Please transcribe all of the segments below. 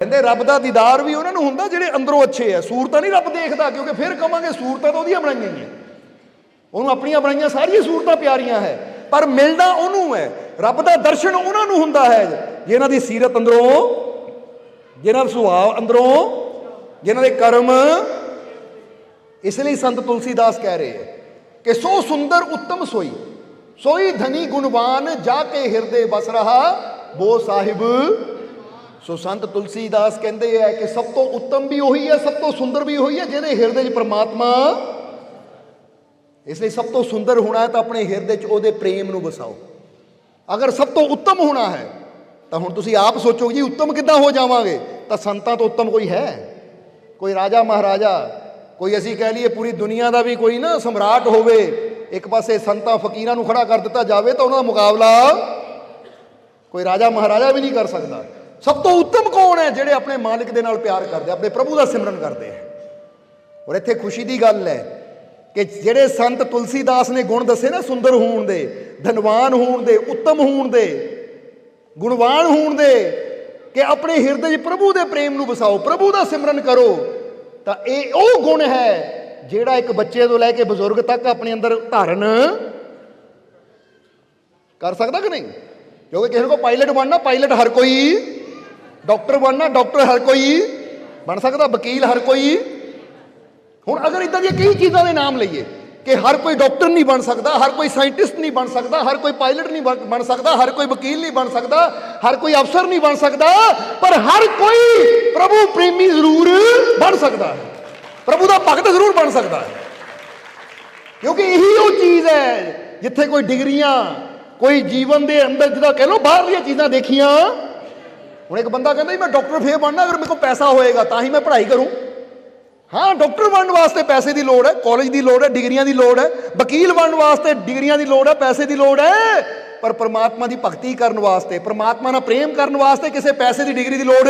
ਕਹਿੰਦੇ ਰੱਬ ਦਾ ਦੀਦਾਰ ਵੀ ਉਹਨਾਂ ਨੂੰ ਹੁੰਦਾ ਜਿਹੜੇ ਅੰਦਰੋਂ ਅੱਛੇ ਆ। ਸੂਰਤਾਂ ਨਹੀਂ ਰੱਬ ਦੇਖਦਾ, ਕਿਉਂਕਿ ਫਿਰ ਕਵਾਂਗੇ ਸੂਰਤਾਂ ਤਾਂ ਉਹਦੀਆਂ ਬਣਾਈਆਂ ਹੀ ਆ। ਉਹਨੂੰ ਆਪਣੀਆਂ ਬਣਾਈਆਂ ਸਾਰੀਆਂ ਸੂਰਤਾਂ ਪਿਆਰੀਆਂ ਹੈ, ਪਰ ਮਿਲਦਾ ਉਹਨੂੰ ਹੈ। ਰੱਬ ਦਾ ਦਰਸ਼ਨ ਉਹਨਾਂ ਨੂੰ ਹੁੰਦਾ ਹੈ, ਜਿਨ੍ਹਾਂ ਦੀ ਸੀਰਤ ਅੰਦਰੋਂ, ਜਿਨ੍ਹਾਂ ਦਾ ਸੁਭਾਅ ਅੰਦਰੋਂ, ਜਿਨ੍ਹਾਂ ਦੇ ਕਰਮ। ਇਸ ਲਈ ਸੰਤ ਤੁਲਸੀਦਾਸ ਕਹਿ ਰਹੇ ਹੈ ਕਿ ਸੋ ਸੁੰਦਰ ਉੱਤਮ ਸੋਈ ਸੋਈ ਧਨੀ ਗੁਣਵਾਨ ਜਾ ਕੇ ਹਿਰਦੇ ਵਸ ਰਹਾ, ਬੋ ਸਾਹਿਬ ਸੋ ਸੰਤ ਤੁਲਸੀਦਾਸ ਕਹਿੰਦੇ ਹੈ ਕਿ ਸਭ ਤੋਂ ਉੱਤਮ ਵੀ ਉਹੀ ਹੈ, ਸਭ ਤੋਂ ਸੁੰਦਰ ਵੀ ਉਹੀ ਹੈ, ਜਿਹਦੇ ਹਿਰਦੇ 'ਚ ਪ੍ਰਮਾਤਮਾ ਇਸ ਲਈ ਸਭ ਤੋਂ ਸੁੰਦਰ ਹੋਣਾ ਹੈ ਤਾਂ ਆਪਣੇ ਹਿਰਦੇ 'ਚ ਉਹਦੇ ਪ੍ਰੇਮ ਨੂੰ ਵਸਾਓ। ਅਗਰ ਸਭ ਤੋਂ ਉੱਤਮ ਹੋਣਾ ਹੈ, ਤਾਂ ਹੁਣ ਤੁਸੀਂ ਆਪ ਸੋਚੋ ਜੀ, ਉੱਤਮ ਕਿੱਦਾਂ ਹੋ ਜਾਵਾਂਗੇ? ਤਾਂ ਸੰਤਾਂ ਤੋਂ ਉੱਤਮ ਕੋਈ ਹੈ? ਕੋਈ ਰਾਜਾ ਮਹਾਰਾਜਾ, ਕੋਈ ਅਸੀਂ ਕਹਿ ਲਈਏ ਪੂਰੀ ਦੁਨੀਆ ਦਾ ਵੀ ਕੋਈ ਨਾ ਸਮਰਾਟ ਹੋਵੇ, ਇੱਕ ਪਾਸੇ ਸੰਤਾਂ ਫਕੀਰਾਂ ਨੂੰ ਖੜਾ ਕਰ ਦਿੱਤਾ ਜਾਵੇ, ਤਾਂ ਉਹਨਾਂ ਦਾ ਮੁਕਾਬਲਾ ਕੋਈ ਰਾਜਾ ਮਹਾਰਾਜਾ ਵੀ ਨਹੀਂ ਕਰ ਸਕਦਾ। ਸਭ ਤੋਂ ਉੱਤਮ ਕੌਣ ਹੈ ਜਿਹੜੇ ਆਪਣੇ ਮਾਲਕ ਦੇ ਨਾਲ ਪਿਆਰ ਕਰਦੇ ਆਪਣੇ ਪ੍ਰਭੂ ਦਾ ਸਿਮਰਨ ਕਰਦੇ ਹੈ ਔਰ ਇੱਥੇ ਖੁਸ਼ੀ ਦੀ ਗੱਲ ਹੈ ਕਿ ਜਿਹੜੇ ਸੰਤ ਤੁਲਸੀਦਾਸ ਨੇ ਗੁਣ ਦੱਸੇ ਨਾ ਸੁੰਦਰ ਹੋਣ ਦੇ, ਧਨਵਾਨ ਹੋਣ ਦੇ, ਉੱਤਮ ਹੋਣ ਦੇ, ਗੁਣਵਾਨ ਹੋਣ ਦੇ, ਕਿ ਆਪਣੇ ਹਿਰਦੇ 'ਚ ਪ੍ਰਭੂ ਦੇ ਪ੍ਰੇਮ ਨੂੰ ਵਸਾਓ, ਪ੍ਰਭੂ ਦਾ ਸਿਮਰਨ ਕਰੋ, ਤਾਂ ਇਹ ਉਹ ਗੁਣ ਹੈ ਜਿਹੜਾ ਇੱਕ ਬੱਚੇ ਤੋਂ ਲੈ ਕੇ ਬਜ਼ੁਰਗ ਤੱਕ ਆਪਣੇ ਅੰਦਰ ਧਾਰਨ ਕਰ ਸਕਦਾ ਕਿ ਨਹੀਂ? ਕਿਉਂਕਿ ਕਿਸੇ ਨੂੰ ਪਾਇਲਟ ਬਣਨਾ ਪਾਇਲਟ ਹਰ ਕੋਈ ਡਾਕਟਰ ਬਣਨਾ, ਡਾਕਟਰ ਹਰ ਕੋਈ ਬਣ ਸਕਦਾ, ਵਕੀਲ ਹਰ ਕੋਈ। ਹੁਣ ਅਗਰ ਇਦਾਂ ਦੀਆਂ ਕਈ ਚੀਜ਼ਾਂ ਦੇ ਨਾਮ ਲਈਏ ਕਿ ਹਰ ਕੋਈ ਡਾਕਟਰ ਨਹੀਂ ਬਣ ਸਕਦਾ, ਹਰ ਕੋਈ ਸਾਇੰਟਿਸਟ ਨਹੀਂ ਬਣ ਸਕਦਾ, ਹਰ ਕੋਈ ਪਾਇਲਟ ਨਹੀਂ ਬਣ ਬਣ ਸਕਦਾ, ਹਰ ਕੋਈ ਵਕੀਲ ਨਹੀਂ ਬਣ ਸਕਦਾ, ਹਰ ਕੋਈ ਅਫਸਰ ਨਹੀਂ ਬਣ ਸਕਦਾ, ਪਰ ਹਰ ਕੋਈ ਪ੍ਰਭੂ ਪ੍ਰੇਮੀ ਜ਼ਰੂਰ ਬਣ ਸਕਦਾ ਹੈ। ਪ੍ਰਭੂ ਦਾ ਭਗਤ ਜ਼ਰੂਰ ਬਣ ਸਕਦਾ ਹੈ। ਕਿਉਂਕਿ ਇਹੀ ਉਹ ਚੀਜ਼ ਹੈ ਜਿੱਥੇ ਕੋਈ ਡਿਗਰੀਆਂ, ਕੋਈ ਜੀਵਨ ਦੇ ਅੰਦਰ ਜਿਹਦਾ ਕਹਿ ਲੋ ਬਾਹਰਲੀਆਂ ਚੀਜ਼ਾਂ ਦੇਖੀਆਂ ਹੁਣ ਇੱਕ ਬੰਦਾ ਕਹਿੰਦਾ ਜੀ, ਮੈਂ ਡਾਕਟਰ ਫੇਰ ਬਣਨਾ, ਅਗਰ ਮੇਰੇ ਕੋਲ ਪੈਸਾ ਹੋਏਗਾ ਤਾਂ ਹੀ ਮੈਂ ਪੜ੍ਹਾਈ ਕਰੂੰ। ਹਾਂ, ਡਾਕਟਰ ਬਣਨ ਵਾਸਤੇ ਪੈਸੇ ਦੀ ਲੋੜ ਹੈ ਕਾਲਜ ਦੀ ਲੋੜ ਹੈ, ਡਿਗਰੀਆਂ ਦੀ ਲੋੜ ਹੈ, ਵਕੀਲ ਬਣਨ ਵਾਸਤੇ ਡਿਗਰੀਆਂ ਦੀ ਲੋੜ ਹੈ, ਪੈਸੇ ਦੀ ਲੋੜ ਹੈ। ਪਰ ਪ੍ਰਮਾਤਮਾ ਦੀ ਭਗਤੀ ਕਰਨ ਵਾਸਤੇ, ਪਰਮਾਤਮਾ ਨਾਲ ਪ੍ਰੇਮ ਕਰਨ ਵਾਸਤੇ ਕਿਸੇ ਪੈਸੇ ਦੀ ਡਿਗਰੀ ਦੀ ਲੋੜ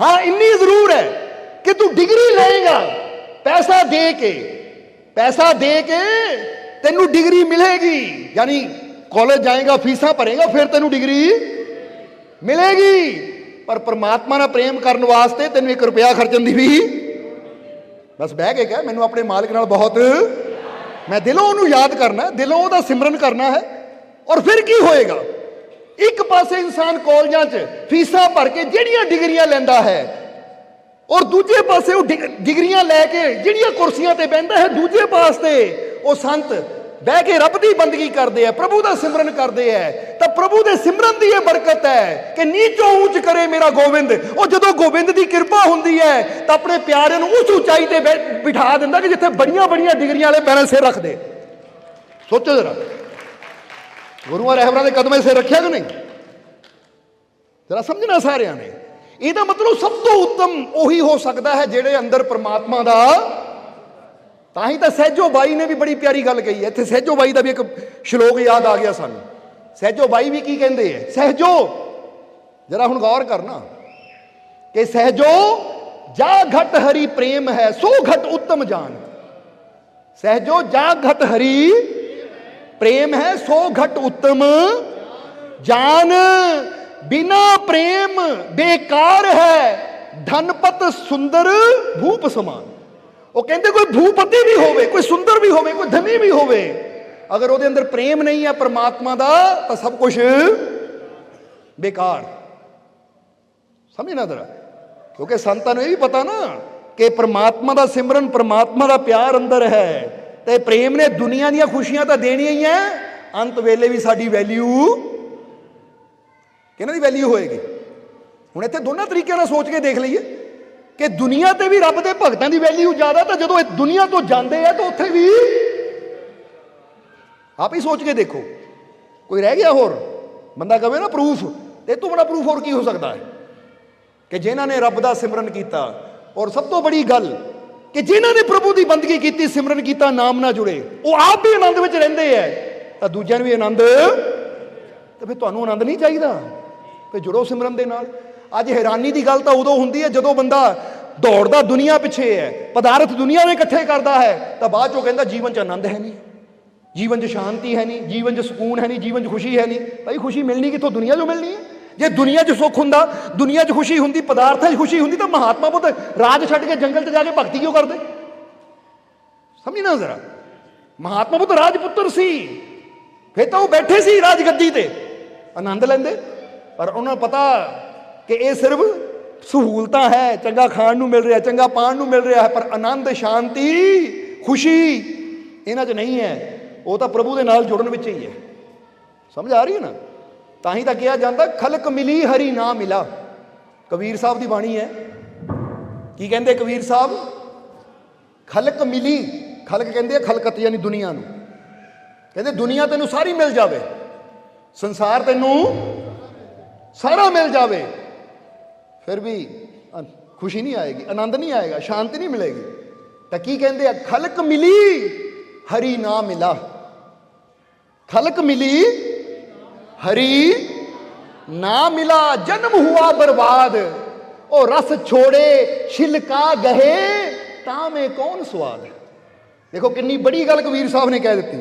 ਹਾਂ, ਇੰਨੀ ਜ਼ਰੂਰ ਹੈ ਕਿ ਤੂੰ ਡਿਗਰੀ ਲਏਗਾ। ਪੈਸਾ ਦੇ ਕੇ, ਪੈਸਾ ਦੇ ਕੇ ਤੈਨੂੰ ਡਿਗਰੀ ਮਿਲੇਗੀ। ਯਾਨੀ ਕਾਲਜ ਜਾਏਗਾ, ਫੀਸਾਂ ਭਰੇਗਾ, ਫਿਰ ਤੈਨੂੰ ਡਿਗਰੀ ਮਿਲੇਗੀ। ਪਰ ਪ੍ਰਮਾਤਮਾ ਨਾਲ ਪ੍ਰੇਮ ਕਰਨ ਵਾਸਤੇ ਤੈਨੂੰ 1 ਰੁਪਿਆ ਖਰਚਣ ਦੀ ਵੀ ਬਸ ਬਹਿ ਕੇ ਕਹਿ, ਮੈਨੂੰ ਆਪਣੇ ਮਾਲਕ ਨਾਲ ਬਹੁਤ ਮੈਂ ਦਿਲੋਂ ਉਹਨੂੰ ਯਾਦ ਕਰਨਾ, ਦਿਲੋਂ ਉਹਦਾ ਸਿਮਰਨ ਕਰਨਾ ਹੈ। ਔਰ ਫਿਰ ਕੀ ਹੋਏਗਾ? ਇੱਕ ਪਾਸੇ ਇਨਸਾਨ ਕਾਲਜਾਂ 'ਚ ਫੀਸਾਂ ਭਰ ਕੇ ਜਿਹੜੀਆਂ ਡਿਗਰੀਆਂ ਲੈਂਦਾ ਹੈ, ਔਰ ਦੂਜੇ ਪਾਸੇ ਉਹ ਡਿਗ- ਡਿਗਰੀਆਂ ਲੈ ਕੇ ਜਿਹੜੀਆਂ ਕੁਰਸੀਆਂ ਤੇ ਬਹਿੰਦਾ ਹੈ, ਦੂਜੇ ਪਾਸੇ ਉਹ ਸੰਤ ਬਹਿ ਕੇ ਰੱਬ ਦੀ ਬੰਦਗੀ ਕਰਦੇ ਆ, ਪ੍ਰਭੂ ਦਾ ਸਿਮਰਨ ਕਰਦੇ ਆ। ਤਾਂ ਪ੍ਰਭੂ ਦੇ ਸਿਮਰਨ ਦੀ ਇਹ ਬਰਕਤ ਹੈ ਕਿ ਨੀਚੋਂ ਉੱਚ ਕਰੇ ਮੇਰਾ ਗੋਬਿੰਦ। ਉਹ ਜਦੋਂ ਗੋਬਿੰਦ ਦੀ ਕਿਰਪਾ ਹੁੰਦੀ ਹੈ, ਤਾਂ ਆਪਣੇ ਪਿਆਰੇ ਨੂੰ ਉਸ ਉਚਾਈ ਤੇ ਬਿਠਾ ਦਿੰਦਾ ਕਿ ਜਿੱਥੇ ਬੜੀਆਂ ਬੜੀਆਂ ਡਿਗਰੀਆਂ ਵਾਲੇ ਪੈਰਾਂ ਸਿਰ ਰੱਖਦੇ ਸੋਚੋ ਜਰਾ। ਗੁਰੂਆਂ ਰਹਿਬਰਾਂ ਦੇ ਕਦਮੇ ਸਿਰ ਰੱਖਿਆ ਕਿ ਨਹੀਂ? ਜਰਾ ਸਮਝਣਾ ਸਾਰਿਆਂ ਨੇ। ਇਹਦਾ ਮਤਲਬ ਸਭ ਤੋਂ ਉੱਤਮ ਉਹੀ ਹੋ ਸਕਦਾ ਹੈ ਜਿਹੜੇ ਅੰਦਰ ਪ੍ਰਮਾਤਮਾ ਦਾ ਤਾਂ ਹੀ ਤਾਂ ਸਹਿਜੋ ਬਾਈ ਨੇ ਵੀ ਬੜੀ ਪਿਆਰੀ ਗੱਲ ਕਹੀ ਹੈ। ਇੱਥੇ ਸਹਿਜੋ ਬਾਈ ਦਾ ਵੀ ਇੱਕ ਸ਼ਲੋਕ ਯਾਦ ਆ ਗਿਆ ਸਾਨੂੰ। ਸਹਿਜੋ ਬਾਈ ਵੀ ਕੀ ਕਹਿੰਦੇ ਹੈ? ਸਹਿਜੋ! ਜਰਾ ਹੁਣ ਗੌਰ ਕਰਨਾ ਕਿ ਸਹਿਜੋ, ਜਾ ਘਟ ਹਰੀ ਪ੍ਰੇਮ ਹੈ, ਸੋ ਘਟ ਉੱਤਮ ਜਾਨ। ਸਹਿਜੋ, ਜਾ ਘਟ ਹਰੀ ਪ੍ਰੇਮ ਹੈ, ਸੋ ਘਟ ਉੱਤਮ ਜਾਨ। ਬਿਨਾ ਪ੍ਰੇਮ ਬੇਕਾਰ ਹੈ, ਧਨਪਤ ਸੁੰਦਰ ਭੂਪ ਸਮਾਨ। ਉਹ ਕਹਿੰਦੇ ਕੋਈ ਭੂਪਤੀ ਵੀ ਹੋਵੇ, ਕੋਈ ਸੁੰਦਰ ਵੀ ਹੋਵੇ, ਕੋਈ ਧਨੀ ਵੀ ਹੋਵੇ। ਅਗਰ ਉਹਦੇ ਅੰਦਰ ਪ੍ਰੇਮ ਨਹੀਂ ਹੈ ਪਰਮਾਤਮਾ ਦਾ, ਤਾਂ ਸਭ ਕੁਝ ਬੇਕਾਰ। ਸਮਝਣਾ ਜਰਾ। ਕਿਉਂਕਿ ਸੰਤਾਂ ਨੂੰ ਇਹ ਵੀ ਪਤਾ ਨਾ ਕਿ ਪਰਮਾਤਮਾ ਦਾ ਸਿਮਰਨ, ਪਰਮਾਤਮਾ ਦਾ ਪਿਆਰ ਅੰਦਰ ਹੈ। ਤੇ ਪ੍ਰੇਮ ਨੇ ਦੁਨੀਆ ਦੀਆਂ ਖੁਸ਼ੀਆਂ ਤਾਂ ਦੇਣੀਆਂ ਹੀ ਐ ਅੰਤ ਵੇਲੇ ਵੀ ਸਾਡੀ ਵੈਲਿਊ ਕਿਹਨਾਂ ਦੀ ਵੈਲਿਊ ਹੋਏਗੀ? ਹੁਣ ਇੱਥੇ ਦੋਨਾਂ ਤਰੀਕਿਆਂ ਨਾਲ ਸੋਚ ਕੇ ਦੇਖ ਲਈਏ। ਕਿ ਦੁਨੀਆ ਤੇ ਵੀ ਰੱਬ ਦੇ ਭਗਤਾਂ ਦੀ ਵੈਲਿਊ ਜ਼ਿਆਦਾ, ਤਾਂ ਜਦੋਂ ਇਹ ਦੁਨੀਆ ਤੋਂ ਜਾਂਦੇ ਆ, ਤਾਂ ਉੱਥੇ ਵੀ ਆਪ ਹੀ ਸੋਚ ਕੇ ਦੇਖੋ। ਕੋਈ ਰਹਿ ਗਿਆ ਹੋਰ? ਬੰਦਾ ਕਹੇ ਨਾ ਪ੍ਰੂਫ ਤੇ ਤੋਂ ਬੜਾ ਪ੍ਰੂਫ ਹੋਰ ਕੀ ਹੋ ਸਕਦਾ ਹੈ? ਕਿ ਜਿਨ੍ਹਾਂ ਨੇ ਰੱਬ ਦਾ ਸਿਮਰਨ ਕੀਤਾ, ਔਰ ਸਭ ਤੋਂ ਬੜੀ ਗੱਲ, ਕਿ ਜਿਨ੍ਹਾਂ ਨੇ ਪ੍ਰਭੂ ਦੀ ਬੰਦਗੀ ਕੀਤੀ, ਸਿਮਰਨ ਕੀਤਾ, ਨਾਮ ਨਾਲ ਜੁੜੇ, ਉਹ ਆਪ ਵੀ ਆਨੰਦ ਵਿੱਚ ਰਹਿੰਦੇ ਐ। ਤਾਂ ਦੂਜਿਆਂ ਨੂੰ ਵੀ ਆਨੰਦ, ਤੇ ਫਿਰ ਤੁਹਾਨੂੰ ਆਨੰਦ ਨਹੀਂ ਚਾਹੀਦਾ? ਫਿਰ ਜੁੜੋ ਸਿਮਰਨ ਦੇ ਨਾਲ। ਅੱਜ ਹੈਰਾਨੀ ਦੀ ਗੱਲ ਤਾਂ ਉਦੋਂ ਹੁੰਦੀ ਹੈ ਜਦੋਂ ਬੰਦਾ ਦੌੜਦਾ ਦੁਨੀਆ ਪਿੱਛੇ ਹੈ, ਪਦਾਰਥ ਦੁਨੀਆ ਨੂੰ ਇਕੱਠੇ ਕਰਦਾ ਹੈ, ਤਾਂ ਬਾਅਦ ਚੋਂ ਕਹਿੰਦਾ ਜੀਵਨ 'ਚ ਆਨੰਦ ਹੈ ਨਹੀਂ। ਜੀਵਨ 'ਚ ਸ਼ਾਂਤੀ ਹੈ ਨਹੀਂ, ਜੀਵਨ 'ਚ ਸਕੂਨ ਹੈ ਨਹੀਂ, ਜੀਵਨ 'ਚ ਖੁਸ਼ੀ ਹੈ ਨਹੀਂ। ਭਾਈ ਖੁਸ਼ੀ ਮਿਲਣੀ ਕਿੱਥੋਂ? ਦੁਨੀਆ 'ਚੋਂ ਮਿਲਣੀ ਹੈ। ਜੇ ਦੁਨੀਆ 'ਚ ਸੁੱਖ ਹੁੰਦਾ, ਦੁਨੀਆ 'ਚ ਖੁਸ਼ੀ ਹੁੰਦੀ, ਪਦਾਰਥਾਂ 'ਚ ਖੁਸ਼ੀ ਹੁੰਦੀ, ਤਾਂ ਮਹਾਤਮਾ ਬੁੱਧ ਰਾਜ ਛੱਡ ਕੇ ਜੰਗਲ 'ਚ ਜਾ ਕੇ ਭਗਤੀ ਕਿਉਂ ਕਰਦੇ? ਸਮਝਣਾ ਜ਼ਰਾ। ਮਹਾਤਮਾ ਬੁੱਧ ਰਾਜਪੁੱਤਰ ਸੀ। ਫਿਰ ਤਾਂ ਉਹ ਬੈਠੇ ਸੀ ਰਾਜ ਗੱਦੀ ਤੇ। ਆਨੰਦ ਲੈਂਦੇ। ਪਰ ਉਹਨਾਂ ਨੂੰ ਪਤਾ ਕਿ ਇਹ ਸਿਰਫ ਸਹੂਲਤਾਂ ਹੈ, ਚੰਗਾ ਖਾਣ ਨੂੰ ਮਿਲ ਰਿਹਾ, ਚੰਗਾ ਪਾਣ ਨੂੰ ਮਿਲ ਰਿਹਾ ਹੈ, ਪਰ ਆਨੰਦ, ਸ਼ਾਂਤੀ, ਖੁਸ਼ੀ ਇਹਨਾਂ 'ਚ ਨਹੀਂ ਹੈ। ਉਹ ਤਾਂ ਪ੍ਰਭੂ ਦੇ ਨਾਲ ਜੁੜਨ ਵਿੱਚ ਹੀ ਹੈ। ਸਮਝ ਆ ਰਹੀ ਹੈ ਨਾ? ਤਾਂ ਹੀ ਤਾਂ ਕਿਹਾ ਜਾਂਦਾ, ਖਲਕ ਮਿਲੀ, ਹਰੀ ਨਾ ਮਿਲਾ। ਕਬੀਰ ਸਾਹਿਬ ਦੀ ਬਾਣੀ ਹੈ। ਕੀ ਕਹਿੰਦੇ ਕਬੀਰ ਸਾਹਿਬ? ਖਲਕ ਮਿਲੀ, ਖਲਕ ਕਹਿੰਦੇ ਆ ਖਲਕਤ, ਯਾਨੀ ਦੁਨੀਆ ਨੂੰ। ਕਹਿੰਦੇ ਦੁਨੀਆ ਤੈਨੂੰ ਸਾਰੀ ਮਿਲ ਜਾਵੇ, ਸੰਸਾਰ ਤੈਨੂੰ ਸਾਰਾ ਮਿਲ ਜਾਵੇ। ਫਿਰ ਵੀ ਖੁਸ਼ੀ ਨਹੀਂ ਆਏਗੀ, ਆਨੰਦ ਨਹੀਂ ਆਏਗਾ, ਸ਼ਾਂਤੀ ਨਹੀਂ ਮਿਲੇਗੀ। ਤਾਂ ਕੀ ਕਹਿੰਦੇ ਆ? ਖਲਕ ਮਿਲੀ, ਹਰੀ ਨਾ ਮਿਲਾ। ਖਲਕ ਮਿਲੀ, ਹਰੀ ਨਾ ਮਿਲਾ। ਜਨਮ ਹੁਆ ਬਰਬਾਦ। ਉਹ ਰਸ ਛੋੜੇ ਛਿਲਕਾ ਗਹੇ, ਤਾਂ ਮੈਂ ਕੌਣ ਸਵਾਦ ਦੇਖੋ ਕਿੰਨੀ ਬੜੀ ਗੱਲ ਕਬੀਰ ਸਾਹਿਬ ਨੇ ਕਹਿ ਦਿੱਤੀ।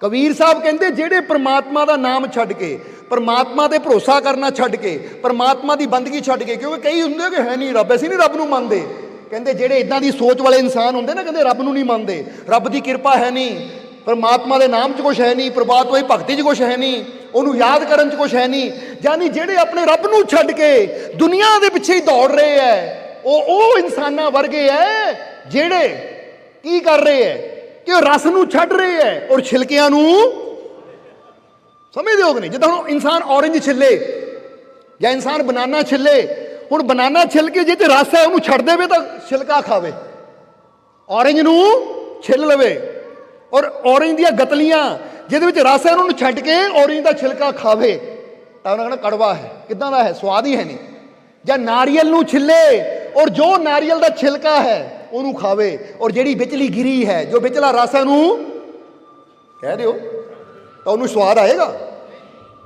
ਕਬੀਰ ਸਾਹਿਬ ਕਹਿੰਦੇ, ਜਿਹੜੇ ਪ੍ਰਮਾਤਮਾ ਦਾ ਨਾਮ ਛੱਡ ਕੇ, ਪਰਮਾਤਮਾ ਤੇ ਭਰੋਸਾ ਕਰਨਾ ਛੱਡ ਕੇ, ਪਰਮਾਤਮਾ ਦੀ ਬੰਦਗੀ ਛੱਡ ਕੇ, ਕਿਉਂਕਿ ਕਈ ਹੁੰਦੇ ਕਿ ਹੈ ਨਹੀਂ ਰੱਬ, ਅਸੀਂ ਨਹੀਂ ਰੱਬ ਨੂੰ ਮੰਨਦੇ। ਕਹਿੰਦੇ, ਜਿਹੜੇ ਇਦਾਂ ਦੀ ਸੋਚ ਵਾਲੇ ਇਨਸਾਨ ਹੁੰਦੇ ਨਾ, ਕਹਿੰਦੇ ਰੱਬ ਨੂੰ ਨਹੀਂ ਮੰਨਦੇ। ਰੱਬ ਦੀ ਕਿਰਪਾ ਹੈ ਨਹੀਂ, ਪਰਮਾਤਮਾ ਦੇ ਨਾਮ 'ਚ ਕੁਝ ਹੈ ਨਹੀਂ, ਪ੍ਰਭਾਤ ਦੀ ਭਗਤੀ 'ਚ ਕੁਝ ਹੈ ਨਹੀਂ, ਉਹਨੂੰ ਯਾਦ ਕਰਨ 'ਚ ਕੁਝ ਹੈ ਨਹੀਂ। ਯਾਨੀ ਜਿਹੜੇ ਆਪਣੇ ਰੱਬ ਨੂੰ ਛੱਡ ਕੇ ਦੁਨੀਆ ਦੇ ਪਿੱਛੇ ਹੀ ਦੌੜ ਰਹੇ ਐ, ਉਹ ਉਹ ਇਨਸਾਨਾਂ ਵਰਗੇ ਐ, ਜਿਹੜੇ ਕੀ ਕਰ ਰਹੇ ਐ? ਕਿ ਉਹ ਰਸ ਨੂੰ ਛੱਡ ਰਹੇ ਹੈ ਔਰ ਛਿਲਕਿਆਂ ਨੂੰ ਸਮਝਦੇ ਹੋ ਕਿ ਨਹੀਂ ਜਿੱਦਾਂ ਹੁਣ ਇਨਸਾਨ ਔਰੰਜ ਛਿੱਲੇ ਜਾਂ ਇਨਸਾਨ ਬਨਾਨਾ ਛਿੱਲੇ, ਹੁਣ ਬਨਾਨਾ ਛਿੱਲ ਕੇ ਜੇ ਤੇ ਰਸ ਹੈ ਉਹਨੂੰ ਛੱਡ ਦੇਵੇ ਤਾਂ ਛਿਲਕਾ ਖਾਵੇ। ਔਰੰਜ ਨੂੰ ਛਿੱਲ ਲਵੇ ਔਰ ਔਰੰਜ ਦੀਆਂ ਗਤਲੀਆਂ ਜਿਹਦੇ ਵਿੱਚ ਰਸ ਹੈ ਉਹਨੂੰ ਛੱਡ ਕੇ ਔਰੰਜ ਦਾ ਛਿਲਕਾ ਖਾਵੇ। ਤਾਂ ਉਹਨਾਂ ਕਹਿੰਦਾ ਕੜਵਾ ਹੈ। ਕਿਦਾਂ ਦਾ ਹੈ? ਸਵਾਦ ਹੀ ਹੈ ਨਹੀਂ। ਜਾਂ ਨਾਰੀਅਲ ਨੂੰ ਛਿੱਲੇ ਔਰ ਜੋ ਨਾਰੀਅਲ ਦਾ ਛਿਲਕਾ ਹੈ ਉਹਨੂੰ ਖਾਵੇ ਔਰ ਜਿਹੜੀ ਵਿਚਲੀ ਗਿਰੀ ਹੈ, ਜੋ ਵਿਚਲਾ ਰਸ ਹੈ ਉਹਨੂੰ ਕਹਿ ਦਿਓ, ਤਾਂ ਉਹਨੂੰ ਸਵਾਦ ਆਏਗਾ।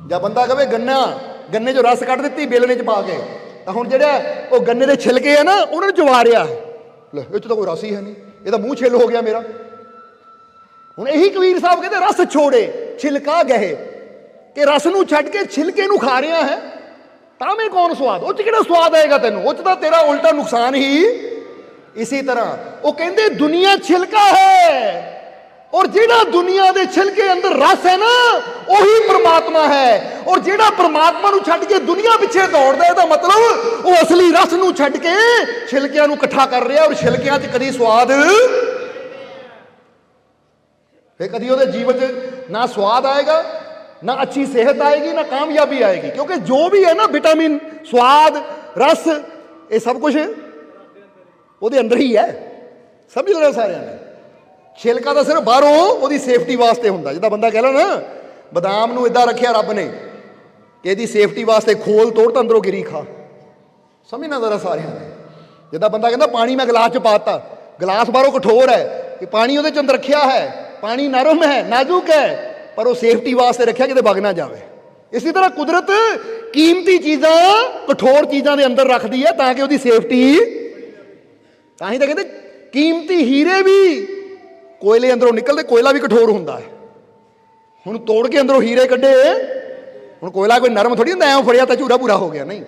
ਜਾਂ ਬੰਦਾ ਕਹੇ ਗੰਨਾ, ਗੰਨੇ 'ਚੋਂ ਰਸ ਕੱਢ ਦਿੱਤੀ, ਬੇਲਣੇ 'ਚ ਪਾ ਕੇ। ਤਾਂ ਹੁਣ ਜਿਹੜਾ ਉਹ ਗੰਨੇ ਦੇ ਛਿਲਕੇ ਆ ਨਾ, ਉਹਨਾਂ ਨੂੰ ਚਵਾ ਰਿਹਾ। ਲੈ, ਇਹ 'ਚ ਤਾਂ ਕੋਈ ਰਸ ਹੀ ਹੈ ਨਹੀਂ। ਇਹ ਤਾਂ ਮੂੰਹ ਛਿੱਲ ਹੋ ਗਿਆ ਮੇਰਾ। ਹੁਣ ਇਹੀ ਕਬੀਰ ਸਾਹਿਬ ਕਹਿੰਦੇ, ਰਸ ਛੋੜੇ, ਛਿਲਕਾ ਗਏ ਕਿ ਰਸ ਨੂੰ ਛੱਡ ਕੇ ਛਿਲਕੇ ਨੂੰ ਖਾ ਰਿਹਾ ਹੈ, ਤਾਂ ਮੈਂ ਕੌਣ ਸਵਾਦ? ਉਹ ਚ ਕਿਹੜਾ ਸਵਾਦ ਆਏਗਾ ਤੈਨੂੰ? ਉਹ ਚ ਤਾਂ ਤੇਰਾ ਉਲਟਾ ਨੁਕਸਾਨ ਹੀ ਇਸੇ ਤਰ੍ਹਾਂ। ਉਹ ਕਹਿੰਦੇ, ਦੁਨੀਆ ਛਿਲਕਾ ਹੈ। ਔਰ ਜਿਹੜਾ ਦੁਨੀਆ ਦੇ ਛਿਲਕੇ ਅੰਦਰ ਰਸ ਹੈ ਨਾ, ਉਹੀ ਪ੍ਰਮਾਤਮਾ ਹੈ। ਔਰ ਜਿਹੜਾ ਪ੍ਰਮਾਤਮਾ ਨੂੰ ਛੱਡ ਕੇ ਦੁਨੀਆ ਪਿੱਛੇ ਦੌੜਦਾ ਇਹਦਾ ਮਤਲਬ ਉਹ ਅਸਲੀ ਰਸ ਨੂੰ ਛੱਡ ਕੇ ਛਿਲਕਿਆਂ ਨੂੰ ਇਕੱਠਾ ਕਰ ਰਿਹਾ ਔਰ ਛਿਲਕਿਆਂ 'ਚ ਕਦੀ ਸਵਾਦ ਫਿਰ ਕਦੀ ਉਹਦੇ ਜੀਵਨ 'ਚ ਨਾ ਸਵਾਦ ਆਏਗਾ, ਨਾ ਅੱਛੀ ਸਿਹਤ ਆਏਗੀ, ਨਾ ਕਾਮਯਾਬੀ ਆਏਗੀ। ਕਿਉਂਕਿ ਜੋ ਵੀ ਹੈ ਨਾ, ਵਿਟਾਮਿਨ, ਸਵਾਦ, ਰਸ, ਇਹ ਸਭ ਕੁਝ ਉਹਦੇ ਅੰਦਰ ਹੀ ਹੈ। ਸਮਝ ਲੈਣਾ ਸਾਰਿਆਂ ਨੇ? ਛਿਲਕਾ ਤਾਂ ਸਿਰਫ ਬਾਹਰੋਂ ਉਹਦੀ ਸੇਫਟੀ ਵਾਸਤੇ ਹੁੰਦਾ। ਜਿੱਦਾਂ ਬੰਦਾ ਕਹਿ ਲਾ ਨਾ, ਬਦਾਮ ਨੂੰ ਇਦਾਂ ਰੱਖਿਆ ਰੱਬ ਨੇ ਕਿ ਇਹਦੀ ਸੇਫਟੀ ਵਾਸਤੇ ਖੋਲ ਤੋੜ ਤਾਂ ਅੰਦਰੋਂ ਗਿਰੀ ਖਾ। ਸਮਝਣਾ ਜ਼ਰਾ ਸਾਰਿਆਂ ਨੇ? ਜਿੱਦਾਂ ਬੰਦਾ ਕਹਿੰਦਾ, ਪਾਣੀ ਮੈਂ ਗਲਾਸ 'ਚ ਪਾਤਾ ਗਲਾਸ ਬਾਹਰੋਂ ਕਠੋਰ ਹੈ ਕਿ ਪਾਣੀ ਉਹਦੇ 'ਚ ਅੰਦਰ ਰੱਖਿਆ ਹੈ। ਪਾਣੀ ਨਰਮ ਹੈ, ਨਾਜ਼ੁਕ ਹੈ, ਪਰ ਉਹ ਸੇਫਟੀ ਵਾਸਤੇ ਰੱਖਿਆ ਕਿਤੇ ਵਗ ਨਾ ਜਾਵੇ। ਇਸੇ ਤਰ੍ਹਾਂ ਕੁਦਰਤ ਕੀਮਤੀ ਚੀਜ਼ਾਂ ਕਠੋਰ ਚੀਜ਼ਾਂ ਦੇ ਅੰਦਰ ਰੱਖਦੀ ਹੈ ਤਾਂ ਕਿ ਉਹਦੀ ਸੇਫਟੀ ਤਾਂ ਹੀ ਤਾਂ ਕਹਿੰਦੇ, ਕੀਮਤੀ ਹੀਰੇ ਵੀ ਕੋਇਲੇ ਅੰਦਰੋਂ ਨਿਕਲਦੇ, ਕੋਇਲਾ ਵੀ ਕਠੋਰ ਹੁੰਦਾ ਹੈ। ਹੁਣ ਤੋੜ ਕੇ ਅੰਦਰੋਂ ਹੀਰੇ ਕੱਢੇ, ਹੁਣ ਕੋਇਲਾ ਕੋਈ ਨਰਮ ਥੋੜੀ ਹੁੰਦਾ, ਐਂ ਫੜਿਆ ਤਾਂ ਝੂਰਾ ਪੂਰਾ ਹੋ ਗਿਆ, ਨਹੀਂ।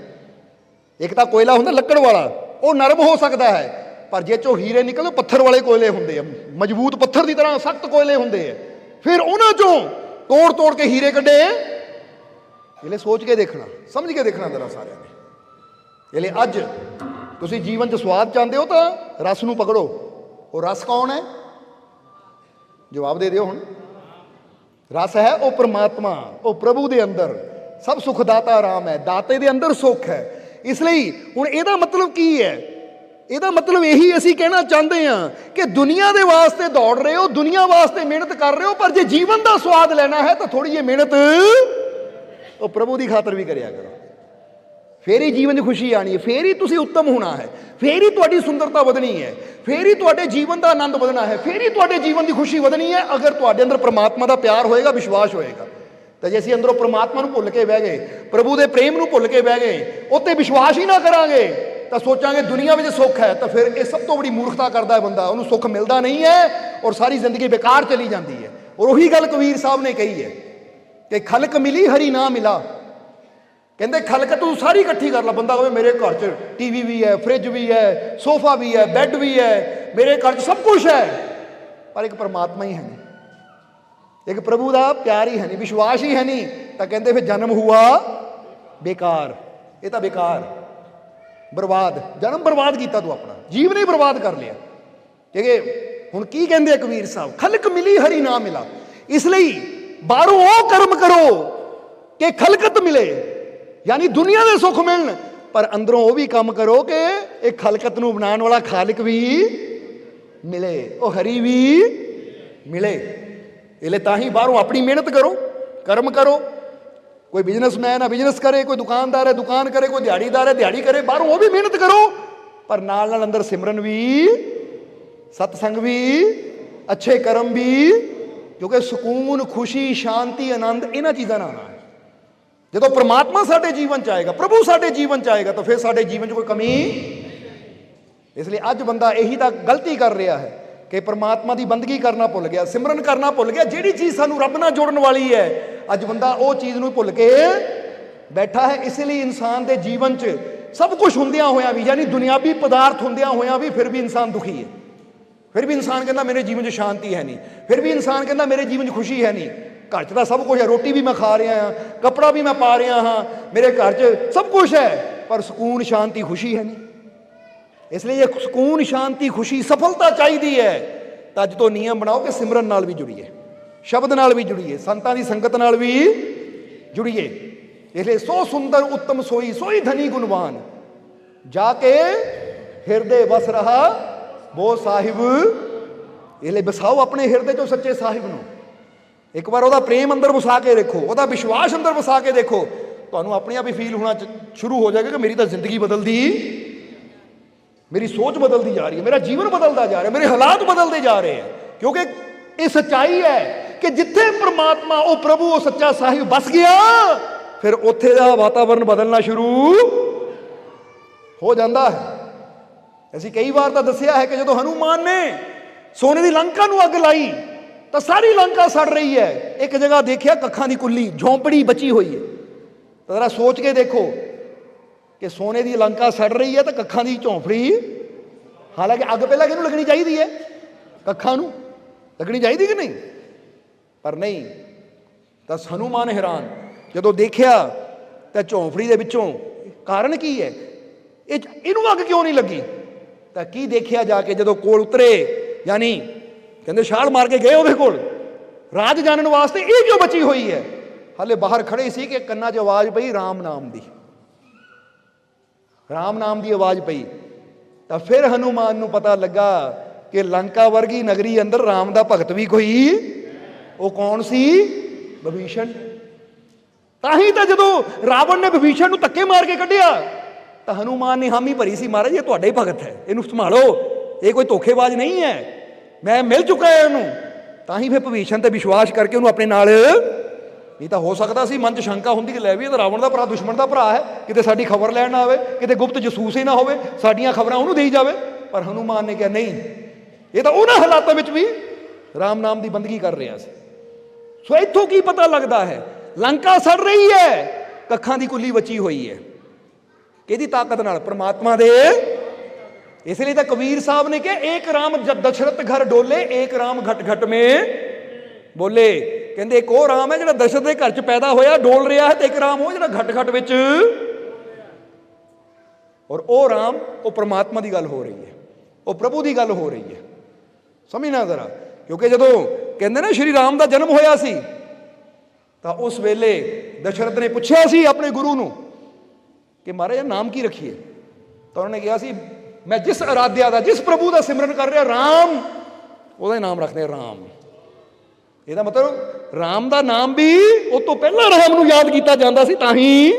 ਇੱਕ ਤਾਂ ਕੋਇਲਾ ਹੁੰਦਾ ਲੱਕੜ ਵਾਲਾ, ਉਹ ਨਰਮ ਹੋ ਸਕਦਾ ਹੈ, ਪਰ ਜੇ ਚੋਂ ਹੀਰੇ ਨਿਕਲਦੇ ਪੱਥਰ ਵਾਲੇ ਕੋਇਲੇ ਹੁੰਦੇ ਆ, ਮਜ਼ਬੂਤ ਪੱਥਰ ਦੀ ਤਰ੍ਹਾਂ ਸਖਤ ਕੋਇਲੇ ਹੁੰਦੇ ਆ। ਫਿਰ ਉਹਨਾਂ ਚੋਂ ਤੋੜ ਤੋੜ ਕੇ ਹੀਰੇ ਕੱਢੇ। ਇਹਲੇ ਸੋਚ ਕੇ ਦੇਖਣਾ, ਸਮਝ ਕੇ ਦੇਖਣਾ ਜਰਾ ਸਾਰਿਆਂ ਨੇ। ਇਹਲੇ ਅੱਜ ਤੁਸੀਂ ਜੀਵਨ 'ਚ ਸਵਾਦ ਚਾਹੁੰਦੇ ਹੋ ਤਾਂ ਰਸ ਨੂੰ ਪਕੜੋ। ਉਹ ਰਸ ਕੌਣ ਹੈ? ਜਵਾਬ ਦੇ ਦਿਓ ਹੁਣ। ਰਸ ਹੈ ਉਹ ਪ੍ਰਮਾਤਮਾ, ਉਹ ਪ੍ਰਭੂ ਦੇ ਅੰਦਰ। ਸਭ ਸੁਖ ਦਾਤਾ ਆਰਾਮ ਹੈ, ਦਾਤੇ ਦੇ ਅੰਦਰ ਸੁਖ ਹੈ। ਇਸ ਲਈ ਹੁਣ ਇਹਦਾ ਮਤਲਬ ਕੀ ਹੈ? ਇਹਦਾ ਮਤਲਬ ਇਹੀ ਅਸੀਂ ਕਹਿਣਾ ਚਾਹੁੰਦੇ ਹਾਂ ਕਿ ਦੁਨੀਆ ਦੇ ਵਾਸਤੇ ਦੌੜ ਰਹੇ ਹੋ, ਦੁਨੀਆ ਵਾਸਤੇ ਮਿਹਨਤ ਕਰ ਰਹੇ ਹੋ, ਪਰ ਜੇ ਜੀਵਨ ਦਾ ਸਵਾਦ ਲੈਣਾ ਹੈ ਤਾਂ ਥੋੜੀ ਜਿਹੀ ਮਿਹਨਤ ਉਹ ਪ੍ਰਭੂ ਦੀ ਖਾਤਰ ਵੀ ਕਰਿਆ ਕਰੋ। ਫੇਰ ਹੀ ਜੀਵਨ ਦੀ ਖੁਸ਼ੀ ਆਣੀ ਹੈ, ਫੇਰ ਹੀ ਤੁਸੀਂ ਉੱਤਮ ਹੋਣਾ ਹੈ, ਫੇਰ ਹੀ ਤੁਹਾਡੀ ਸੁੰਦਰਤਾ ਵਧਣੀ ਹੈ, ਫੇਰ ਹੀ ਤੁਹਾਡੇ ਜੀਵਨ ਦਾ ਆਨੰਦ ਵਧਣਾ ਹੈ, ਫੇਰ ਹੀ ਤੁਹਾਡੇ ਜੀਵਨ ਦੀ ਖੁਸ਼ੀ ਵਧਣੀ ਹੈ, ਅਗਰ ਤੁਹਾਡੇ ਅੰਦਰ ਪ੍ਰਮਾਤਮਾ ਦਾ ਪਿਆਰ ਹੋਏਗਾ, ਵਿਸ਼ਵਾਸ ਹੋਏਗਾ। ਤਾਂ ਜੇ ਅਸੀਂ ਅੰਦਰੋਂ ਪ੍ਰਮਾਤਮਾ ਨੂੰ ਭੁੱਲ ਕੇ ਬਹਿ ਗਏ, ਪ੍ਰਭੂ ਦੇ ਪ੍ਰੇਮ ਨੂੰ ਭੁੱਲ ਕੇ ਬਹਿ ਗਏ, ਉੱਤੇ ਵਿਸ਼ਵਾਸ ਹੀ ਨਾ ਕਰਾਂਗੇ, ਤਾਂ ਸੋਚਾਂਗੇ ਦੁਨੀਆ ਵਿੱਚ ਸੁੱਖ ਹੈ, ਤਾਂ ਫਿਰ ਇਹ ਸਭ ਤੋਂ ਬੜੀ ਮੂਰਖਤਾ ਕਰਦਾ ਹੈ ਬੰਦਾ, ਉਹਨੂੰ ਸੁੱਖ ਮਿਲਦਾ ਨਹੀਂ ਹੈ ਔਰ ਸਾਰੀ ਜ਼ਿੰਦਗੀ ਬੇਕਾਰ ਚਲੀ ਜਾਂਦੀ ਹੈ। ਔਰ ਉਹੀ ਗੱਲ ਕਬੀਰ ਸਾਹਿਬ ਨੇ ਕਹੀ ਹੈ ਕਿ ਖਲਕ ਮਿਲੀ ਹਰੀ ਨਾ ਮਿਲਾ ਕਹਿੰਦੇ ਖਲਕਤ ਤੂੰ ਸਾਰੀ ਇਕੱਠੀ ਕਰ ਲੈ। ਬੰਦਾ ਕਹੇ, ਮੇਰੇ ਘਰ 'ਚ ਟੀਵੀ ਵੀ ਹੈ, ਫ੍ਰਿਜ ਵੀ ਹੈ, ਸੋਫਾ ਵੀ ਹੈ, ਬੈੱਡ ਵੀ ਹੈ, ਮੇਰੇ ਘਰ 'ਚ ਸਭ ਕੁਝ ਹੈ। ਪਰ ਇੱਕ ਪਰਮਾਤਮਾ ਹੀ ਹੈ ਨਹੀਂ। ਇੱਕ ਪ੍ਰਭੂ ਦਾ ਪਿਆਰ ਹੀ ਹੈ ਨਹੀਂ, ਵਿਸ਼ਵਾਸ ਹੀ ਹੈ ਨਹੀਂ। ਤਾਂ ਕਹਿੰਦੇ ਫਿਰ ਜਨਮ ਹੁਆ ਬੇਕਾਰ। ਇਹ ਤਾਂ ਬੇਕਾਰ। ਬਰਬਾਦ। ਜਨਮ ਬਰਬਾਦ ਕੀਤਾ ਤੂੰ ਆਪਣਾ। ਜੀਵਨ ਹੀ ਬਰਬਾਦ ਕਰ ਲਿਆ। ਠੀਕ ਹੈ ਹੁਣ ਕੀ ਕਹਿੰਦੇ ਆ ਕਬੀਰ ਸਾਹਿਬ? ਖਲਕ ਮਿਲੀ, ਹਰੀ ਨਾ ਮਿਲਾ। ਇਸ ਲਈ ਬਾਹਰੋਂ ਉਹ ਕਰਮ ਕਰੋ ਕਿ ਖਲਕਤ ਮਿਲੇ। ਯਾਨੀ ਦੁਨੀਆ ਦੇ ਸੁੱਖ ਮਿਲਣ। ਪਰ ਅੰਦਰੋਂ ਉਹ ਵੀ ਕੰਮ ਕਰੋ ਕਿ ਇਹ ਖਲਕਤ ਨੂੰ ਬਣਾਉਣ ਵਾਲਾ ਖਾਲਕ ਵੀ ਮਿਲੇ, ਉਹ ਹਰੀ ਵੀ ਮਿਲੇ। ਇਹਲੇ ਤਾਂ ਹੀ ਬਾਹਰੋਂ ਆਪਣੀ ਮਿਹਨਤ ਕਰੋ, ਕਰਮ ਕਰੋ। ਕੋਈ ਬਿਜ਼ਨਸਮੈਨ ਹੈ ਬਿਜ਼ਨਸ ਕਰੇ, ਕੋਈ ਦੁਕਾਨਦਾਰ ਹੈ ਦੁਕਾਨ ਕਰੇ, ਕੋਈ ਦਿਹਾੜੀਦਾਰ ਹੈ ਦਿਹਾੜੀ ਕਰੇ, ਬਾਹਰੋਂ ਉਹ ਵੀ ਮਿਹਨਤ ਕਰੋ। ਪਰ ਨਾਲ ਨਾਲ ਅੰਦਰ ਸਿਮਰਨ ਵੀ, ਸਤਸੰਗ ਵੀ, ਅੱਛੇ ਕਰਮ ਵੀ, ਕਿਉਂਕਿ ਸਕੂਨ, ਖੁਸ਼ੀ, ਸ਼ਾਂਤੀ, ਆਨੰਦ ਇਹਨਾਂ ਚੀਜ਼ਾਂ ਨਾਲ। ਆਉਣਾ ਜਦੋਂ ਪ੍ਰਮਾਤਮਾ ਸਾਡੇ ਜੀਵਨ ਚ ਆਏਗਾ, ਪ੍ਰਭੂ ਸਾਡੇ ਜੀਵਨ ਚ ਆਏਗਾ, ਤਾਂ ਫਿਰ ਸਾਡੇ ਜੀਵਨ 'ਚ ਕੋਈ ਕਮੀ ਇਸ ਲਈ ਅੱਜ ਬੰਦਾ ਇਹੀ ਤਾਂ ਗਲਤੀ ਕਰ ਰਿਹਾ ਹੈ ਕਿ ਪ੍ਰਮਾਤਮਾ ਦੀ ਬੰਦਗੀ ਕਰਨਾ ਭੁੱਲ ਗਿਆ, ਸਿਮਰਨ ਕਰਨਾ ਭੁੱਲ ਗਿਆ, ਜਿਹੜੀ ਚੀਜ਼ ਸਾਨੂੰ ਰੱਬ ਨਾਲ ਜੋੜਨ ਵਾਲੀ ਹੈ, ਅੱਜ ਬੰਦਾ ਉਹ ਚੀਜ਼ ਨੂੰ ਭੁੱਲ ਕੇ ਬੈਠਾ ਹੈ। ਇਸ ਲਈ ਇਨਸਾਨ ਦੇ ਜੀਵਨ 'ਚ ਸਭ ਕੁਝ ਹੁੰਦਿਆਂ ਹੋਇਆਂ ਵੀ, ਯਾਨੀ ਦੁਨਿਆਵੀ ਪਦਾਰਥ ਹੁੰਦਿਆਂ ਹੋਇਆਂ ਵੀ, ਫਿਰ ਵੀ ਇਨਸਾਨ ਦੁਖੀ ਹੈ। ਫਿਰ ਵੀ ਇਨਸਾਨ ਕਹਿੰਦਾ, ਮੇਰੇ ਜੀਵਨ 'ਚ ਸ਼ਾਂਤੀ ਹੈ ਨਹੀਂ। ਫਿਰ ਵੀ ਇਨਸਾਨ ਕਹਿੰਦਾ, ਮੇਰੇ ਜੀਵਨ 'ਚ ਖੁਸ਼ੀ ਹੈ ਨਹੀਂ। ਘਰ 'ਚ ਤਾਂ ਸਭ ਕੁਝ ਹੈ, ਰੋਟੀ ਵੀ ਮੈਂ ਖਾ ਰਿਹਾ ਹਾਂ, ਕੱਪੜਾ ਵੀ ਮੈਂ ਪਾ ਰਿਹਾ ਹਾਂ, ਮੇਰੇ ਘਰ 'ਚ ਸਭ ਕੁਝ ਹੈ, ਪਰ ਸਕੂਨ, ਸ਼ਾਂਤੀ, ਖੁਸ਼ੀ ਹੈ ਨਹੀਂ। ਇਸ ਲਈ ਇਹ ਸਕੂਨ, ਸ਼ਾਂਤੀ, ਖੁਸ਼ੀ, ਸਫਲਤਾ ਚਾਹੀਦੀ ਹੈ ਤਾਂ ਅੱਜ ਤੋਂ ਨਿਯਮ ਬਣਾਓ ਕਿ ਸਿਮਰਨ ਨਾਲ ਵੀ ਜੁੜੀਏ, ਸ਼ਬਦ ਨਾਲ ਵੀ ਜੁੜੀਏ, ਸੰਤਾਂ ਦੀ ਸੰਗਤ ਨਾਲ ਵੀ ਜੁੜੀਏ। ਇਸ ਲਈ ਸੋ ਸੁੰਦਰ, ਉੱਤਮ ਸੋਈ ਸੋਈ ਧਨੀ ਗੁਣਵਾਨ, ਜਾ ਕੇ ਹਿਰਦੇ ਵਸ ਰਹਾ ਬੋ ਸਾਹਿਬ। ਇਹ ਲਈ ਬਸਾਓ ਆਪਣੇ ਹਿਰਦੇ ਚੋਂ ਸੱਚੇ ਸਾਹਿਬ ਨੂੰ। ਇੱਕ ਵਾਰ ਉਹਦਾ ਪ੍ਰੇਮ ਅੰਦਰ ਵਸਾ ਕੇ ਦੇਖੋ, ਉਹਦਾ ਵਿਸ਼ਵਾਸ ਅੰਦਰ ਵਸਾ ਕੇ ਦੇਖੋ, ਤੁਹਾਨੂੰ ਆਪਣੇ ਆਪ ਹੀ ਫੀਲ ਹੋਣਾ ਸ਼ੁਰੂ ਹੋ ਜਾਏਗਾ ਕਿ ਮੇਰੀ ਤਾਂ ਜ਼ਿੰਦਗੀ ਬਦਲਦੀ, ਮੇਰੀ ਸੋਚ ਬਦਲਦੀ ਜਾ ਰਹੀ ਹੈ, ਮੇਰਾ ਜੀਵਨ ਬਦਲਦਾ ਜਾ ਰਿਹਾ, ਮੇਰੇ ਹਾਲਾਤ ਬਦਲਦੇ ਜਾ ਰਹੇ ਹੈ। ਕਿਉਂਕਿ ਇਹ ਸੱਚਾਈ ਹੈ ਕਿ ਜਿੱਥੇ ਪ੍ਰਮਾਤਮਾ ਉਹ ਪ੍ਰਭੂ, ਉਹ ਸੱਚਾ ਸਾਹਿਬ ਬਸ ਗਿਆ, ਫਿਰ ਉੱਥੇ ਦਾ ਵਾਤਾਵਰਣ ਬਦਲਣਾ ਸ਼ੁਰੂ ਹੋ ਜਾਂਦਾ ਹੈ। ਅਸੀਂ ਕਈ ਵਾਰ ਤਾਂ ਦੱਸਿਆ ਹੈ ਕਿ ਜਦੋਂ ਹਨੂਮਾਨ ਨੇ ਸੋਨੇ ਦੀ ਲੰਕਾ ਨੂੰ ਅੱਗ ਲਾਈ ਤਾਂ ਸਾਰੀ ਲੰਕਾ ਸੜ ਰਹੀ ਹੈ। ਇੱਕ ਜਗ੍ਹਾ ਦੇਖਿਆ, ਕੱਖਾਂ ਦੀ ਕੁੱਲੀ, ਝੌਂਪੜੀ ਬਚੀ ਹੋਈ ਹੈ। ਤਾਂ ਜ਼ਰਾ ਸੋਚ ਕੇ ਦੇਖੋ ਕਿ ਸੋਨੇ ਦੀ ਲੰਕਾ ਸੜ ਰਹੀ ਹੈ ਤਾਂ ਕੱਖਾਂ ਦੀ ਝੌਂਪੜੀ। ਹਾਲਾਂਕਿ ਅੱਗ ਪਹਿਲਾਂ ਕਿਹਨੂੰ ਲੱਗਣੀ ਚਾਹੀਦੀ ਹੈ? ਕੱਖਾਂ ਨੂੰ। ਲੱਗਣੀ ਚਾਹੀਦੀ ਕਿ ਨਹੀਂ? ਪਰ ਨਹੀਂ, ਤਾਂ ਹਨੂਮਾਨ ਹੈਰਾਨ। ਜਦੋਂ ਦੇਖਿਆ ਤਾਂ ਝੌਂਪੜੀ ਦੇ ਵਿੱਚੋਂ ਕਾਰਨ ਕੀ ਹੈ? ਇਹ ਇਹਨੂੰ ਅੱਗ ਕਿਉਂ ਨਹੀਂ ਲੱਗੀ? ਤਾਂ ਕੀ ਦੇਖਿਆ ਜਾ ਕੇ ਜਦੋਂ ਕੋਲ ਉਤਰੇ? ਯਾਨੀ ਕਹਿੰਦੇ ਛਾਲ ਮਾਰ ਕੇ ਗਏ ਉਹਦੇ ਕੋਲ। ਰਾਜ ਜਾਣਨ ਵਾਸਤੇ ਇਹ ਜੋ ਬਚੀ ਹੋਈ ਹੈ। ਹਾਲੇ ਬਾਹਰ ਖੜੇ ਸੀ ਕਿ ਕੰਨਾਂ 'ਚ ਆਵਾਜ਼ ਪਈ RAM ਨਾਮ ਦੀ। ਰਾਮ ਨਾਮ ਦੀ ਆਵਾਜ਼ ਪਈ। ਤਾਂ ਫਿਰ ਹਨੂਮਾਨ ਨੂੰ ਪਤਾ ਲੱਗਾ ਕਿ ਲੰਕਾ ਵਰਗੀ ਨਗਰੀ ਅੰਦਰ ਰਾਮ ਦਾ ਭਗਤ ਵੀ ਕੋਈ ਉਹ ਕੌਣ ਸੀ? ਵਿਭੀਸ਼ਣ। ਤਾਂ ਹੀ ਤਾਂ ਜਦੋਂ ਰਾਵਣ ਨੇ ਵਿਭੀਸ਼ਣ ਨੂੰ ਧੱਕੇ ਮਾਰ ਕੇ ਕੱਢਿਆ, ਤਾਂ ਹਨੂਮਾਨ ਨੇ ਹਾਮੀ ਭਰੀ ਸੀ, ਮਹਾਰਾਜ, ਇਹ ਤੁਹਾਡਾ ਹੀ ਭਗਤ ਹੈ। ਇਹਨੂੰ ਸੰਭਾਲੋ। ਇਹ ਕੋਈ ਧੋਖੇਬਾਜ਼ ਨਹੀਂ ਹੈ। ਮੈਂ ਮਿਲ ਚੁੱਕਾ ਹਾਂ ਉਹਨੂੰ। ਤਾਂ ਹੀ ਫਿਰ ਵਿਭੀਸ਼ਣ ਤੇ ਵਿਸ਼ਵਾਸ ਕਰਕੇ ਉਹਨੂੰ ਆਪਣੇ ਨਾਲ। ਨਹੀਂ ਤਾਂ ਹੋ ਸਕਦਾ ਸੀ ਮਨ 'ਚ ਸ਼ੰਕਾ ਹੁੰਦੀ ਕਿ ਲੈ ਵੀ ਇਹ ਤਾਂ ਰਾਵਣ ਦਾ ਭਰਾ, ਦੁਸ਼ਮਣ ਦਾ ਭਰਾ ਹੈ। ਕਿਤੇ ਸਾਡੀ ਖਬਰ ਲੈਣ ਨਾ ਆਵੇ, ਕਿਤੇ ਗੁਪਤ ਜਸੂਸ ਹੀ ਨਾ ਹੋਵੇ, ਸਾਡੀਆਂ ਖਬਰਾਂ ਉਹਨੂੰ ਦੇਈ ਜਾਵੇ। ਪਰ ਹਨੂਮਾਨ ਨੇ ਕਿਹਾ, ਨਹੀਂ, ਇਹ ਤਾਂ ਉਹਨਾਂ ਹਾਲਾਤਾਂ ਵਿੱਚ ਵੀ ਰਾਮ ਨਾਮ ਦੀ ਬੰਦਗੀ ਕਰ ਰਿਹਾ ਸੀ। ਸੋ ਇੱਥੋਂ ਕੀ ਪਤਾ ਲੱਗਦਾ ਹੈ? ਲੰਕਾ ਸੜ ਰਹੀ ਹੈ, ਕੱਖਾਂ ਦੀ ਕੁੱਲੀ ਬਚੀ ਹੋਈ ਹੈ। ਕਿਹਦੀ ਤਾਕਤ ਨਾਲ? ਪ੍ਰਮਾਤਮਾ ਦੇ ਇਸ ਲਈ ਤਾਂ ਕਬੀਰ ਸਾਹਿਬ ਨੇ ਕਿਹਾ, ਏਕ ਰਾਮ ਜਦ ਦਸ਼ਰਥ ਘਰ ਡੋਲੇ, ਏਕ ਰਾਮ ਘਟ ਘਟ ਮੇ। ਬੋਲੇ। ਕਹਿੰਦੇ, ਇੱਕ ਉਹ ਰਾਮ ਹੈ ਜਿਹੜਾ ਦਸ਼ਰਥ ਦੇ ਘਰ 'ਚ ਪੈਦਾ ਹੋਇਆ, ਡੋਲ ਰਿਹਾ ਹੈ ਤੇ ਇੱਕ ਰਾਮ ਉਹ ਜਿਹੜਾ ਘਟ ਘਟ ਵਿੱਚ ਔਰ ਉਹ ਰਾਮ, ਉਹ ਪ੍ਰਮਾਤਮਾ ਦੀ ਗੱਲ ਹੋ ਰਹੀ ਹੈ। ਉਹ ਪ੍ਰਭੂ ਦੀ ਗੱਲ ਹੋ ਰਹੀ ਹੈ। ਸਮਝਣਾ ਜ਼ਰਾ? ਕਿਉਂਕਿ ਜਦੋਂ ਕਹਿੰਦੇ ਨਾ ਸ਼੍ਰੀ ਰਾਮ ਦਾ ਜਨਮ ਹੋਇਆ ਸੀ, ਤਾਂ ਉਸ ਵੇਲੇ ਦਸ਼ਰਥ ਨੇ ਪੁੱਛਿਆ ਸੀ ਆਪਣੇ ਗੁਰੂ ਨੂੰ ਕਿ ਮਹਾਰਾਜ, ਨਾਮ ਕੀ ਰੱਖੀਏ? ਤਾਂ ਉਹਨੇ ਕਿਹਾ ਸੀ ਮੈਂ ਜਿਸ ਅਰਾਧਿਆ ਦਾ, ਜਿਸ ਪ੍ਰਭੂ ਦਾ ਸਿਮਰਨ ਕਰ ਰਿਹਾ, ਰਾਮ। ਉਹਦਾ ਨਾਮ ਰੱਖਦੇ ਹਾਂ, ਰਾਮ। ਇਹਦਾ ਮਤਲਬ, ਰਾਮ ਦਾ ਨਾਮ ਵੀ ਉਹ ਤੋਂ ਪਹਿਲਾਂ ਰਾਮ ਨੂੰ ਯਾਦ ਕੀਤਾ ਜਾਂਦਾ ਸੀ, ਤਾਂ ਹੀ।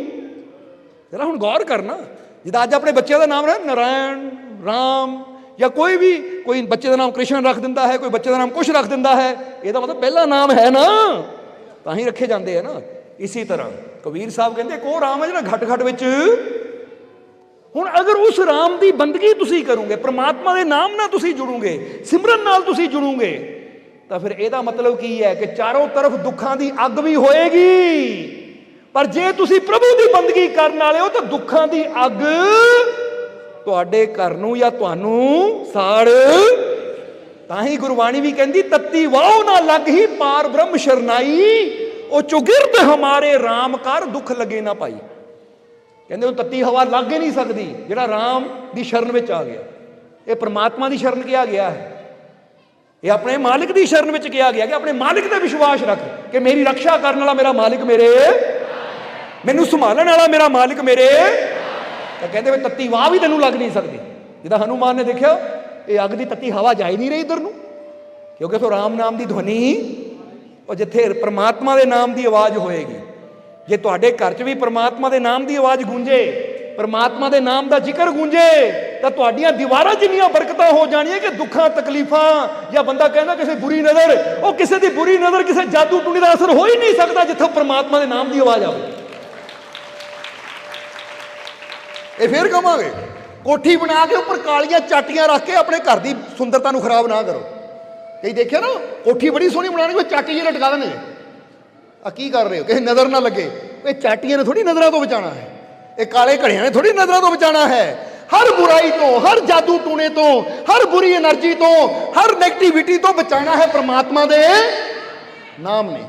ਜਰਾ ਹੁਣ ਗੌਰ ਕਰਨਾ। ਜਿੱਦਾਂ ਅੱਜ ਆਪਣੇ ਬੱਚਿਆਂ ਦਾ ਨਾਮ ਹੈ, ਨਰਾਇਣ, ਰਾਮ, ਜਾਂ ਕੋਈ ਵੀ, ਕੋਈ ਬੱਚੇ ਦਾ ਨਾਮ ਕ੍ਰਿਸ਼ਨ ਰੱਖ ਦਿੰਦਾ ਹੈ, ਕੋਈ ਬੱਚੇ ਦਾ ਨਾਮ ਕੁਛ ਰੱਖ ਦਿੰਦਾ ਹੈ, ਇਹਦਾ ਮਤਲਬ ਪਹਿਲਾ ਨਾਮ ਹੈ ਨਾ। ਤਾਂ ਹੀ ਰੱਖੇ ਜਾਂਦੇ ਆ ਨਾ। ਇਸੇ ਤਰ੍ਹਾਂ, ਕਬੀਰ ਸਾਹਿਬ ਕਹਿੰਦੇ, ਕੋ ਰਾਮ ਹੈ ਜਿਹੜਾ ਘਟ ਘਟ ਵਿੱਚ ਹੁਣ ਅਗਰ ਉਸ ਰਾਮ ਦੀ ਬੰਦਗੀ ਤੁਸੀਂ ਕਰੋਗੇ, ਪ੍ਰਮਾਤਮਾ ਦੇ ਨਾਮ ਨਾਲ ਤੁਸੀਂ ਜੁੜੋਗੇ, ਸਿਮਰਨ ਨਾਲ ਤੁਸੀਂ ਜੁੜੋਗੇ, ਤਾਂ ਫਿਰ ਇਹਦਾ ਮਤਲਬ ਕੀ ਹੈ ਕਿ ਚਾਰੋਂ ਤਰਫ ਦੁੱਖਾਂ ਦੀ ਅੱਗ ਵੀ ਹੋਏਗੀ। ਪਰ ਜੇ ਤੁਸੀਂ ਪ੍ਰਭੂ ਦੀ ਬੰਦਗੀ ਕਰਨ ਵਾਲੇ ਹੋ, ਤਾਂ ਦੁੱਖਾਂ ਦੀ ਅੱਗ ਤੁਹਾਡੇ ਘਰ ਨੂੰ ਜਾਂ ਤੁਹਾਨੂੰ ਸਾੜ। ਤਾਂ ਹੀ ਗੁਰਬਾਣੀ ਵੀ ਕਹਿੰਦੀ, ਤੱਤੀ ਵਾਹ ਨਾ ਲੱਗ ਹੀ ਪਾਰ ਬ੍ਰਹਮ ਸ਼ਰਨਾਈ, ਉਹ ਚੁਗਿਰਦ ਹਮਾਰੇ RAM ਕਰ ਦੁੱਖ ਲਗੇ ਨਾ ਪਾਈ। ਕਹਿੰਦੇ ਉਹ ਤੱਤੀ ਹਵਾ ਲੱਗ ਹੀ ਨਹੀਂ ਸਕਦੀ, ਜਿਹੜਾ ਰਾਮ ਦੀ ਸ਼ਰਨ ਵਿੱਚ ਆ ਗਿਆ। ਇਹ ਪ੍ਰਮਾਤਮਾ ਦੀ ਸ਼ਰਨ ਕਿਹਾ ਗਿਆ ਹੈ। ਇਹ ਆਪਣੇ ਮਾਲਿਕ ਦੀ ਸ਼ਰਨ ਵਿੱਚ ਕਿਹਾ ਗਿਆ ਕਿ ਆਪਣੇ ਮਾਲਿਕ ਤੇ ਵਿਸ਼ਵਾਸ ਰੱਖ ਕਿ ਮੇਰੀ ਰੱਖਿਆ ਕਰਨ ਵਾਲਾ ਮੇਰਾ ਮਾਲਿਕ ਮੇਰੇ ਮੈਨੂੰ ਸੰਭਾਲਣ ਵਾਲਾ ਮੇਰਾ ਮਾਲਿਕ ਮੇਰੇ। ਤਾਂ ਕਹਿੰਦੇ ਵੀ ਤੱਤੀ ਵਾਹ ਵੀ ਤੈਨੂੰ ਲੱਗ ਨਹੀਂ ਸਕਦੀ। ਜਿੱਦਾਂ ਹਨੂਮਾਨ ਨੇ ਦੇਖਿਆ, ਇਹ ਅੱਗ ਦੀ ਤੱਤੀ ਹਵਾ ਜਾ ਹੀ ਨਹੀਂ ਰਹੀ ਇਧਰ ਨੂੰ, ਕਿਉਂਕਿ ਸੋ ਰਾਮ ਨਾਮ ਦੀ ਧੁਨੀ, ਉਹ ਜਿੱਥੇ ਪ੍ਰਮਾਤਮਾ ਦੇ ਨਾਮ ਦੀ ਆਵਾਜ਼ ਹੋਏਗੀ। ਜੇ ਤੁਹਾਡੇ ਘਰ 'ਚ ਵੀ ਪ੍ਰਮਾਤਮਾ ਦੇ ਨਾਮ ਦੀ ਆਵਾਜ਼ ਗੂੰਜੇ, ਪ੍ਰਮਾਤਮਾ ਦੇ ਨਾਮ ਦਾ ਜ਼ਿਕਰ ਗੂੰਜੇ, ਤਾਂ ਤੁਹਾਡੀਆਂ ਦੀਵਾਰਾਂ ਜਿੰਨੀਆਂ ਬਰਕਤਾਂ ਹੋ ਜਾਣੀਆਂ ਕਿ ਦੁੱਖਾਂ, ਤਕਲੀਫਾਂ, ਜਾਂ ਬੰਦਾ ਕਹਿੰਦਾ ਕਿਸੇ ਬੁਰੀ ਨਜ਼ਰ, ਉਹ ਕਿਸੇ ਦੀ ਬੁਰੀ ਨਜ਼ਰ ਕਿਸੇ ਜਾਦੂ ਟੂਣੀ ਦਾ ਅਸਰ ਹੋ ਹੀ ਨਹੀਂ ਸਕਦਾ ਜਿੱਥੋਂ ਪ੍ਰਮਾਤਮਾ ਦੇ ਨਾਮ ਦੀ ਆਵਾਜ਼ ਆਵੇ। ਇਹ ਫੇਰ ਕਵਾਂਗੇ, ਕੋਠੀ ਬਣਾ ਕੇ ਉੱਪਰ ਕਾਲੀਆਂ ਚਾਟੀਆਂ ਰੱਖ ਕੇ ਆਪਣੇ ਘਰ ਦੀ ਸੁੰਦਰਤਾ ਨੂੰ ਖਰਾਬ ਨਾ ਕਰੋ। ਕਈ ਦੇਖਿਆ ਨਾ, ਕੋਠੀ ਬੜੀ ਸੋਹਣੀ ਬਣਾਉਣੀ, ਕੋਈ ਚਾਟੀ ਜਿਹੀ ਲਟਕਾ ਦੇਣਗੇ ਆ ਕੀ ਕਰ ਰਹੇ ਹੋ? ਕਿਸੇ ਨਜ਼ਰ ਨਾ ਲੱਗੇ। ਇਹ ਚਾਟੀਆਂ ਨੇ ਥੋੜੀ ਨਜ਼ਰਾਂ ਤੋਂ ਬਚਾਉਣਾ ਹੈ। ਇਹ ਕਾਲੇ ਘੜਿਆਂ ਨੇ ਥੋੜੀ ਨਜ਼ਰਾਂ ਤੋਂ ਬਚਾਉਣਾ ਹੈ। ਹਰ ਬੁਰਾਈ ਤੋਂ, ਹਰ ਜਾਦੂ ਟੂਣੇ ਤੋਂ, ਹਰ ਬੁਰੀ એનર્ਜੀ ਤੋਂ, ਹਰ 네ਗੇਟਿਵਿਟੀ ਤੋਂ ਬਚਾਉਣਾ ਹੈ ਪ੍ਰਮਾਤਮਾ ਦੇ ਨਾਮ ਨੇ।